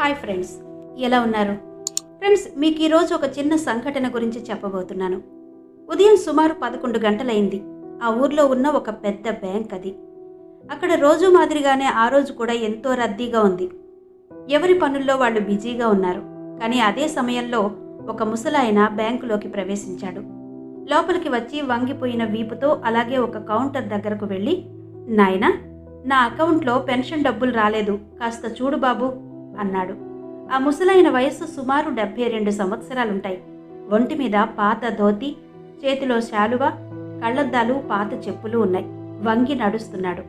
Hi friends. ఎలా ఉన్నారు? Friends మీకు ఈరోజు ఒక చిన్న సంఘటన గురించి చెప్పబోతున్నాను. ఉదయం సుమారు పదకొండు గంటలైంది. ఆ ఊర్లో ఉన్న ఒక పెద్ద బ్యాంక్ అది. అక్కడ రోజు మాదిరిగానే ఆ రోజు కూడా ఎంతో రద్దీగా ఉంది. ఎవరి పనుల్లో వాళ్ళు బిజీగా ఉన్నారు. కానీ అదే సమయంలో ఒక ముసలాయన బ్యాంకులోకి ప్రవేశించాడు. లోపలికి వచ్చి వంగిపోయిన వీపుతో అలాగే ఒక కౌంటర్ దగ్గరకు వెళ్ళి నాయనా నా అకౌంట్లో పెన్షన్ డబ్బులు రాలేదు. కాస్త చూడు బాబు. అన్నాడు. ఆ ముసలైన వయస్సు సుమారు డెబ్బై రెండు సంవత్సరాలుంటాయి. ఒంటి మీద పాత ధోతి చేతిలో శాలువ కళ్ళద్దాలు పాత చెప్పులు ఉన్నాయి. వంగి నడుస్తున్నాడు.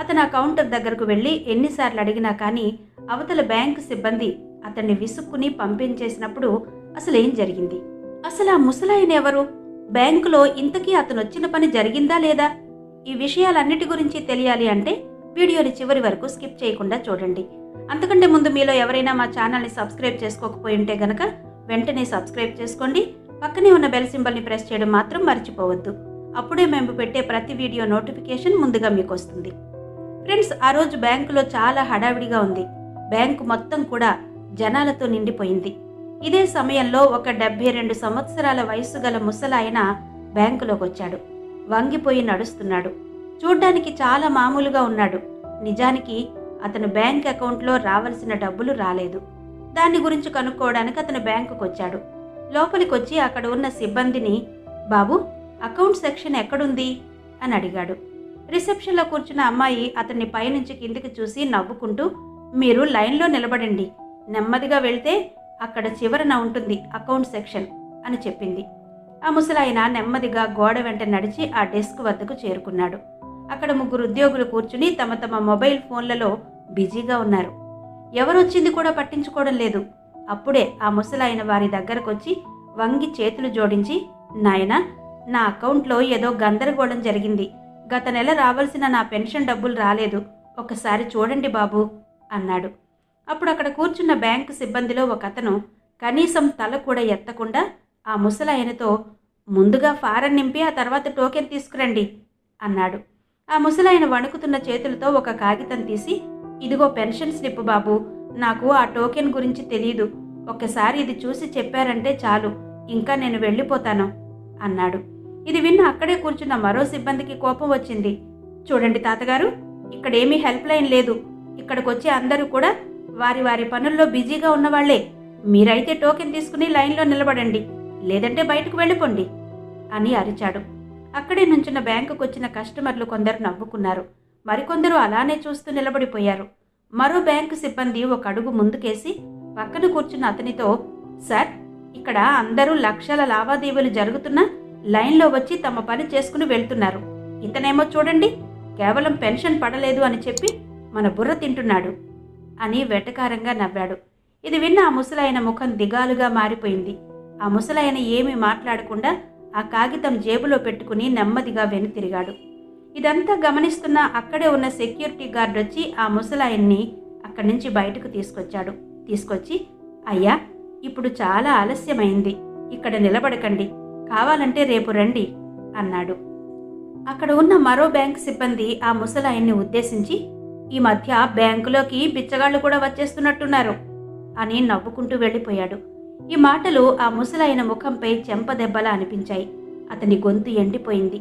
అతను ఆ కౌంటర్ దగ్గరకు వెళ్ళి ఎన్నిసార్లు అడిగినా కానీ అవతల బ్యాంకు సిబ్బంది అతన్ని విసుక్కుని పంపించేసినప్పుడు అసలేం జరిగింది? అసలు ఆ ముసలాయన ఎవరు? బ్యాంకులో ఇంతకీ అతను వచ్చిన పని జరిగిందా లేదా? ఈ విషయాలన్నిటి గురించి తెలియాలి అంటే వీడియోని చివరి వరకు స్కిప్ చేయకుండా చూడండి. అంతకంటే ముందు మీలో ఎవరైనా మా ఛానల్ని సబ్స్క్రైబ్ చేసుకోకపోయి ఉంటే గనక వెంటనే సబ్స్క్రైబ్ చేసుకోండి. పక్కనే ఉన్న బెల్ సింబల్ని ప్రెస్ చేయడం మాత్రం మర్చిపోవద్దు. అప్పుడే మేము పెట్టే ప్రతి వీడియో నోటిఫికేషన్ ముందుగా మీకు వస్తుంది ఫ్రెండ్స్ ఆ రోజు బ్యాంకులో చాలా హడావిడిగా ఉంది. బ్యాంకు మొత్తం కూడా జనాలతో నిండిపోయింది. ఇదే సమయంలో ఒక డెబ్బై రెండు సంవత్సరాల వయస్సు గల ముసలాయన బ్యాంకులోకి వచ్చాడు వంగిపోయి నడుస్తున్నాడు. చూడ్డానికి చాలా మామూలుగా ఉన్నాడు. నిజానికి అతను బ్యాంక్ అకౌంట్లో రావాల్సిన డబ్బులు రాలేదు. దాని గురించి కనుక్కోవడానికి అతను బ్యాంకుకు వచ్చాడు లోపలికి వచ్చి అక్కడ ఉన్న సిబ్బందిని బాబు అకౌంట్ సెక్షన్ ఎక్కడుంది? అని అడిగాడు. రిసెప్షన్లో కూర్చున్న అమ్మాయి అతన్ని పైనుంచి కిందికి చూసి నవ్వుకుంటూ మీరు లైన్లో నిలబడండి. నెమ్మదిగా వెళ్తే అక్కడ చివరన ఉంటుంది అకౌంట్ సెక్షన్ అని చెప్పింది. ఆ ముసలాయన నెమ్మదిగా గోడ వెంట నడిచి ఆ డెస్క్ వద్దకు చేరుకున్నాడు. అక్కడ ముగ్గురు ఉద్యోగులు కూర్చుని తమ తమ మొబైల్ ఫోన్లలో బిజీగా ఉన్నారు. ఎవరొచ్చింది కూడా పట్టించుకోవడం లేదు. అప్పుడే ఆ ముసలాయన వారి దగ్గరకొచ్చి వంగి చేతులు జోడించి నాయన నా అకౌంట్లో ఏదో గందరగోళం జరిగింది. గత నెల రావాల్సిన నా పెన్షన్ డబ్బులు రాలేదు. ఒకసారి చూడండి బాబు అన్నాడు. అప్పుడు అక్కడ కూర్చున్న బ్యాంకు సిబ్బందిలో ఒక అతను కనీసం తల కూడా ఎత్తకుండా ఆ ముసలాయనతో ముందుగా ఫారం నింపి ఆ తర్వాత టోకెన్ తీసుకురండి అన్నాడు. ఆ ముసలాయన వణుకుతున్న చేతులతో ఒక కాగితం తీసి ఇదిగో పెన్షన్ స్లిప్ బాబు నాకు ఆ టోకెన్ గురించి తెలియదు ఒక్కసారి ఇది చూసి చెప్పారంటే చాలు. ఇంకా నేను వెళ్ళిపోతాను అన్నాడు. ఇది విన్న అక్కడే కూర్చున్న మరో సిబ్బందికి కోపం వచ్చింది. చూడండి తాతగారు ఇక్కడేమీ హెల్ప్ లైన్ లేదు. ఇక్కడికి వచ్చే అందరూ కూడా వారి వారి పనుల్లో బిజీగా ఉన్నవాళ్ళే. మీరైతే టోకెన్ తీసుకుని లైన్లో నిలబడండి. లేదంటే బయటకు వెళ్ళిపోండి అని అరిచాడు. అక్కడే నుంచిన బ్యాంకుకు వచ్చిన కస్టమర్లు కొందరు నవ్వుకున్నారు. మరికొందరు అలానే చూస్తూ నిలబడిపోయారు. మరో బ్యాంకు సిబ్బంది ఒక అడుగు ముందుకేసి పక్కన కూర్చున్న అతనితో సార్ ఇక్కడ అందరూ లక్షల లావాదేవీలు జరుగుతున్నా లైన్లో వచ్చి తమ పని చేసుకుని వెళ్తున్నారు. ఇతనేమో చూడండి కేవలం పెన్షన్ పడలేదు అని చెప్పి మన బుర్ర తింటున్నాడు అని వెటకారంగా నవ్వాడు. ఇది విన్న ఆ ముసలాయన ముఖం దిగాలుగా మారిపోయింది. ఆ ముసలాయన ఏమీ మాట్లాడకుండా ఆ కాగితం జేబులో పెట్టుకుని నెమ్మదిగా వెనుతిరిగాడు ఇదంతా గమనిస్తున్న అక్కడే ఉన్న సెక్యూరిటీ గార్డ్ వచ్చి ఆ ముసలాయన్ని అక్కడి నుంచి బయటకు తీసుకొచ్చాడు. తీసుకొచ్చి అయ్యా ఇప్పుడు చాలా ఆలస్యమైంది. ఇక్కడ నిలబడకండి. కావాలంటే రేపు రండి అన్నాడు. అక్కడ ఉన్న మరో బ్యాంక్ సిబ్బంది ఆ ముసలాయన్ని ఉద్దేశించి ఈ మధ్య బ్యాంకులోకి బిచ్చగాళ్ళు కూడా వచ్చేస్తున్నట్టున్నారు అని నవ్వుకుంటూ వెళ్ళిపోయాడు. ఈ మాటలు ఆ ముసలాయన ముఖంపై చెంపదెబ్బలా అనిపించాయి. అతని గొంతు ఎండిపోయింది.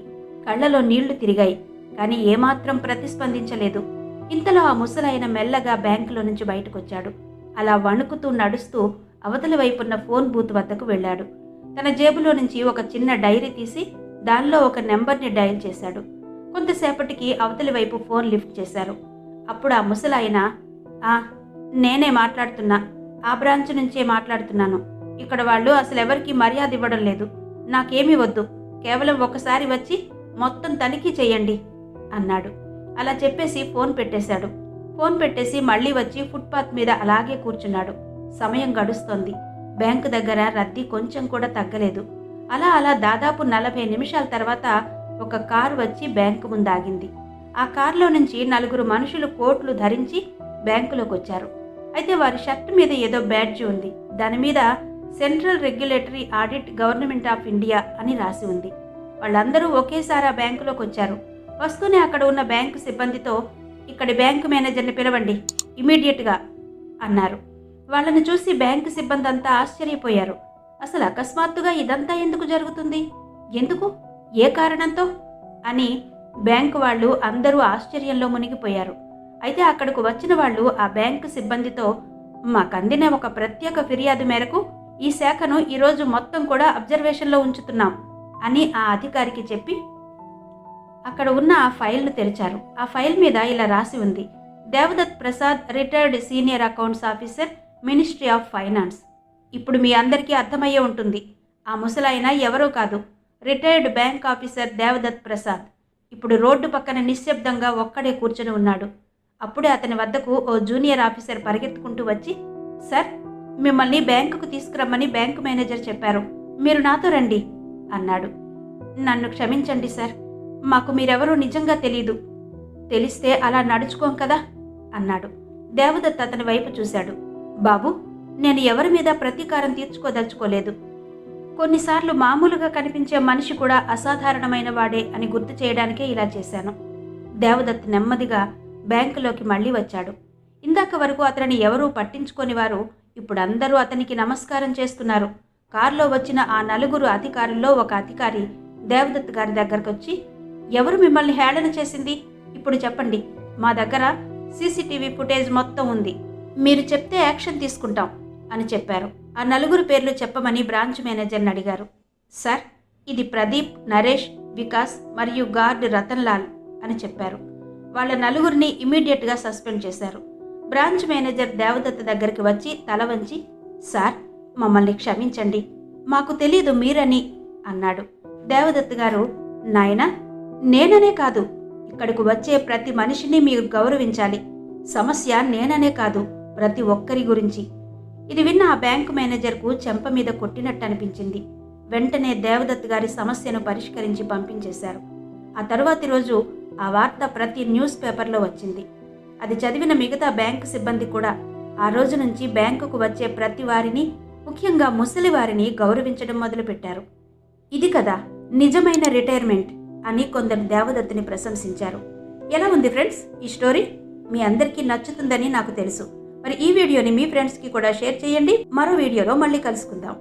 కళ్ళలో నీళ్ళు తిరిగాయి. కానీ ఏమాత్రం ప్రతిస్పందించలేదు. ఇంతలో ఆ ముసలాయన మెల్లగా బ్యాంకులో నుంచి బయటకొచ్చాడు. అలా వణుకుతూ నడుస్తూ అవతలి వైపున్న ఫోన్ బూత్ వద్దకు వెళ్ళాడు. తన జేబులో నుంచి ఒక చిన్న డైరీ తీసి దానిలో ఒక నెంబర్ని డయల్ చేశాడు. కొంతసేపటికి అవతలి వైపు ఫోన్ లిఫ్ట్ చేశారు. అప్పుడు ఆ ముసలాయన నేనే మాట్లాడుతున్నా. ఆ బ్రాంచ్ నుంచే మాట్లాడుతున్నాను. ఇక్కడ వాళ్ళు అసలు ఎవరికి మర్యాద ఇవ్వడం లేదు. నాకేమీ వద్దు. కేవలం ఒకసారి వచ్చి మొత్తం తనిఖీ చేయండి అన్నాడు. అలా చెప్పేసి ఫోన్ పెట్టేశాడు. ఫోన్ పెట్టేసి మళ్ళీ వచ్చి ఫుట్పాత్ మీద అలాగే కూర్చున్నాడు. సమయం గడుస్తోంది. బ్యాంకు దగ్గర రద్దీ కొంచెం కూడా తగ్గలేదు. అలా అలా దాదాపు నలభై నిమిషాల తర్వాత ఒక కారు వచ్చి బ్యాంకు ముందాగింది. ఆ కారులో నుంచి నలుగురు మనుషులు కోట్లు ధరించి బ్యాంకులోకి వచ్చారు. అయితే వారి షర్ట్ మీద ఏదో బ్యాడ్జ్ ఉంది. దాని మీద central regulatory audit government of India అని రాసి ఉంది. వాళ్ళందరూ ఒకేసారి ఆ బ్యాంకులోకి వచ్చారు. వస్తూనే అక్కడ ఉన్న బ్యాంకు సిబ్బందితో ఇక్కడి బ్యాంకు మేనేజర్ని పిలవండి ఇమీడియట్గా అన్నారు. వాళ్ళని చూసి బ్యాంకు సిబ్బంది అంతా ఆశ్చర్యపోయారు. అసలు అకస్మాత్తుగా ఇదంతా ఎందుకు జరుగుతుంది? ఎందుకు? ఏ కారణంతో? అని బ్యాంకు వాళ్ళు అందరూ ఆశ్చర్యంలో మునిగిపోయారు. అయితే అక్కడకు వచ్చిన వాళ్ళు ఆ బ్యాంకు సిబ్బందితో మాకందిన ఒక ప్రత్యేక ఫిర్యాదు మేరకు ఈ శాఖను ఈరోజు మొత్తం కూడా అబ్జర్వేషన్లో ఉంచుతున్నాం అని ఆ అధికారికి చెప్పి అక్కడ ఉన్న ఆ ఫైల్ను తెరిచారు. ఆ ఫైల్ మీద ఇలా రాసి ఉంది. Devadatt Prasad retired senior accounts officer ministry of finance. ఇప్పుడు మీ అందరికీ అర్థమయ్యే ఉంటుంది. ఆ ముసలాయన ఎవరో కాదు. Retired bank officer Devadatt Prasad. ఇప్పుడు రోడ్డు పక్కన నిశ్శబ్దంగా ఒక్కడే కూర్చొని ఉన్నాడు. అప్పుడే అతని వద్దకు ఓ జూనియర్ ఆఫీసర్ పరిగెత్తుకుంటూ వచ్చి సార్ మిమ్మల్ని బ్యాంకుకు తీసుకురమ్మని బ్యాంకు మేనేజర్ చెప్పారు. మీరు నాతో రండి అన్నాడు. నన్ను క్షమించండి సార్. మాకు మీరెవరో నిజంగా తెలీదు. తెలిస్తే అలా నడుచుకోం కదా అన్నాడు. దేవదత్ అతని వైపు చూశాడు. బాబు నేను ఎవరి మీద ప్రతీకారం తీర్చుకోదలుచుకోలేదు. కొన్నిసార్లు మామూలుగా కనిపించే మనిషి కూడా అసాధారణమైన వాడే అని గుర్తు చేయడానికే ఇలా చేశాను. దేవదత్ నెమ్మదిగా బ్యాంకులోకి మళ్ళీ వచ్చాడు. ఇందాక వరకు అతనిని ఎవరూ పట్టించుకోని వారు ఇప్పుడు అందరూ అతనికి నమస్కారం చేస్తున్నారు. కారులో వచ్చిన ఆ నలుగురు అధికారుల్లో ఒక అధికారి దేవదత్ గారి దగ్గరకు వచ్చి ఎవరు మిమ్మల్ని హేళన చేసింది? ఇప్పుడు చెప్పండి. మా దగ్గర సీసీటీవీ ఫుటేజ్ మొత్తం ఉంది. మీరు చెప్తే యాక్షన్ తీసుకుంటాం అని చెప్పారు. ఆ నలుగురు పేర్లు చెప్పమని బ్రాంచ్ మేనేజర్ని అడిగారు. సార్ ఇది ప్రదీప్ నరేష్ వికాస్ మరియు గార్డ్ రతన్ లాల్ అని చెప్పారు. వాళ్ళ నలుగురిని ఇమీడియట్గా సస్పెండ్ చేశారు. బ్రాంచ్ మేనేజర్ దేవదత్త దగ్గరికి వచ్చి తల వంచి సార్ మమ్మల్ని క్షమించండి. మాకు తెలీదు మీరని అన్నాడు. దేవదత్ గారు నాయనా నేననే కాదు. ఇక్కడికి వచ్చే ప్రతి మనిషిని మీరు గౌరవించాలి. సమస్య నేననే కాదు ప్రతి ఒక్కరి గురించి. ఇది విన్న ఆ బ్యాంకు మేనేజర్కు చెంప మీద కొట్టినట్టు అనిపించింది వెంటనే దేవదత్ గారి సమస్యను పరిష్కరించి పంపించేశారు. ఆ తరువాతి రోజు ఆ వార్త ప్రతి న్యూస్ పేపర్లో వచ్చింది. అది చదివిన మిగతా బ్యాంకు సిబ్బంది కూడా ఆ రోజు నుంచి బ్యాంకుకు వచ్చే ప్రతి వారిని ముఖ్యంగా ముసలి వారిని గౌరవించడం మొదలుపెట్టారు. ఇది కదా నిజమైన రిటైర్మెంట్ అని కొందరు దేవదత్తుని ప్రశంసించారు. ఎలా ఉంది ఫ్రెండ్స్? ఈ స్టోరీ మీ అందరికీ నచ్చుతుందని నాకు తెలుసు. మరి ఈ వీడియోని మీ ఫ్రెండ్స్కి కూడా షేర్ చేయండి. మరో వీడియోలో మళ్ళీ కలుసుకుందాం.